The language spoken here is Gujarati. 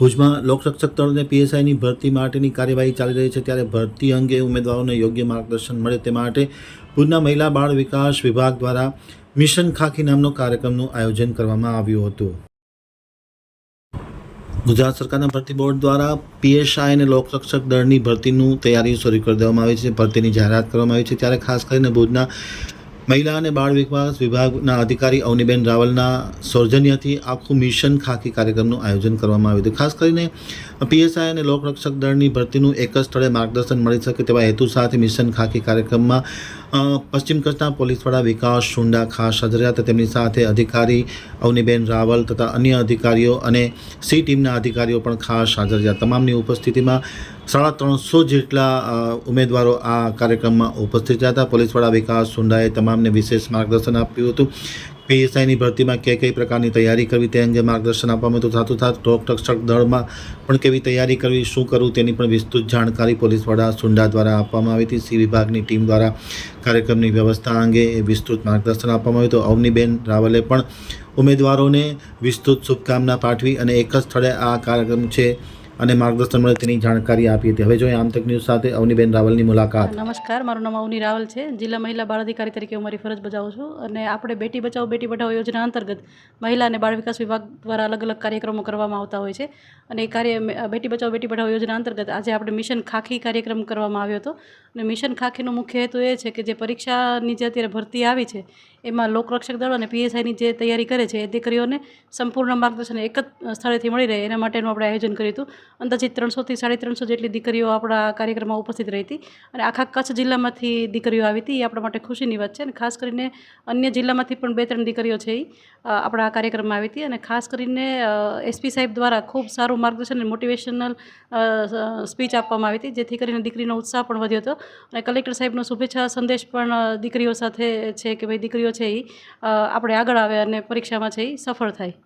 ભુજમાં લોકરક્ષક દળ અને પીએસઆઈની ભરતી માટેની કાર્યવાહી ચાલી રહી છે ત્યારે ભરતી અંગે ઉમેદવારોને યોગ્ય માર્ગદર્શન મળે તે માટે ભુજના મહિલા બાળ વિકાસ વિભાગ દ્વારા મિશન ખાખી નામનો કાર્યક્રમનું આયોજન કરવામાં આવ્યું હતું. ગુજરાત સરકારના ભરતી બોર્ડ દ્વારા પીએસઆઈ અને લોકરક્ષક દળની ભરતીનું તૈયારી શરૂ કરી દેવામાં આવી છે. ભરતીની જાહેરાત કરવામાં આવી છે. ત્યારે ખાસ કરીને ભુજના મહિલા અને બાળ વિકાસ વિભાગના અધિકારી અવનીબેન રાવલના સૌજન્યથી આખું મિશન ખાકી કાર્યક્રમનું આયોજન કરવામાં આવ્યું હતું. ખાસ કરીને પીએસઆઈ અને લોકરક્ષક દળની ભરતીનું એક જ સ્થળે માર્ગદર્શન મળી શકે તેવા હેતુ સાથે મિશન ખાકી કાર્યક્રમમાં પશ્ચિમ કચ્છના પોલીસ વિકાસ શુંડા ખાસ હાજર હતા. તેમની સાથે અધિકારી અવનીબેન રાવલ તથા અન્ય અધિકારીઓ અને સી ટીમના અધિકારીઓ પણ ખાસ હાજર રહ્યા. તમામની ઉપસ્થિતિમાં સાડા ત્રણસો જેટલા ઉમેદવારો આ કાર્યક્રમમાં ઉપસ્થિત રહ્યા હતા. પોલીસ વિકાસ સુંડાએ તમામને વિશેષ માર્ગદર્શન આપ્યું હતું. પીએસઆઈની ભરતીમાં કઈ કઈ પ્રકારની તૈયારી કરવી તે અંગે માર્ગદર્શન આપવામાં હતું. સાથોસાથ લોકરક્ષક દળમાં પણ કેવી તૈયારી કરવી, શું કરવું તેની પણ વિસ્તૃત જાણકારી પોલીસ વડા સુંડા દ્વારા આપવામાં આવી હતી. સી વિભાગની ટીમ દ્વારા કાર્યક્રમની વ્યવસ્થા અંગે વિસ્તૃત માર્ગદર્શન આપવામાં આવ્યું હતું. અવનીબેન રાવલે પણ ઉમેદવારોને વિસ્તૃત શુભકામના પાઠવી અને એક જ સ્થળે આ કાર્યક્રમ છે અને માર્ગદર્શન મળે તેની જાણકારી આપી હતી હવે જોઈએ આમતક ન્યૂઝ સાથે અવનીબેન રાવલની મુલાકાત. નમસ્કાર, મારું નામ અવની રાવલ છે. જિલ્લા મહિલા બાળ અધિકારી તરીકે હું મારી ફરજ બજાવું છું અને આપણે બેટી બચાવો, બેટી પઢાઓ યોજના અંતર્ગત મહિલા અને બાળ વિકાસ વિભાગ દ્વારા અલગ અલગ કાર્યક્રમો કરવામાં આવતા હોય છે. અને એ કાર્ય બેટી બચાવો, બેટી પઢાઓ યોજના અંતર્ગત આજે આપણે મિશન ખાખી કાર્યક્રમ કરવામાં આવ્યો હતો. અને મિશન ખાખીનો મુખ્ય હેતુ એ છે કે જે પરીક્ષાની જે અત્યારે ભરતી આવી છે, એમાં લોકરક્ષક દળ અને પીએસઆઈની જે તૈયારી કરે છે એ દીકરીઓને સંપૂર્ણ માર્ગદર્શન એક જ સ્થળેથી મળી રહે, એના માટેનું આપણે આયોજન કર્યું હતું. અંદાજિત ત્રણસોથી સાડી ત્રણસો જેટલી દીકરીઓ આપણા કાર્યક્રમમાં ઉપસ્થિત રહી હતી અને આખા કચ્છ જિલ્લામાંથી દીકરીઓ આવી હતી, એ આપણા માટે ખુશીની વાત છે અને ખાસ કરીને અન્ય જિલ્લામાંથી પણ બે ત્રણ દીકરીઓ છે એ આપણા કાર્યક્રમમાં આવી હતી અને ખાસ કરીને એસપી સાહેબ દ્વારા ખૂબ સારું માર્ગદર્શન અને મોટિવેશનલ સ્પીચ આપવામાં આવી હતી, જેથી કરીને દીકરીનો ઉત્સાહ પણ વધ્યો હતો. અને કલેક્ટર સાહેબનો શુભેચ્છા સંદેશ પણ દીકરીઓ સાથે છે કે ભાઈ દીકરીઓ છે એ આપણે આગળ આવે અને પરીક્ષામાં છે એ સફળ થાય.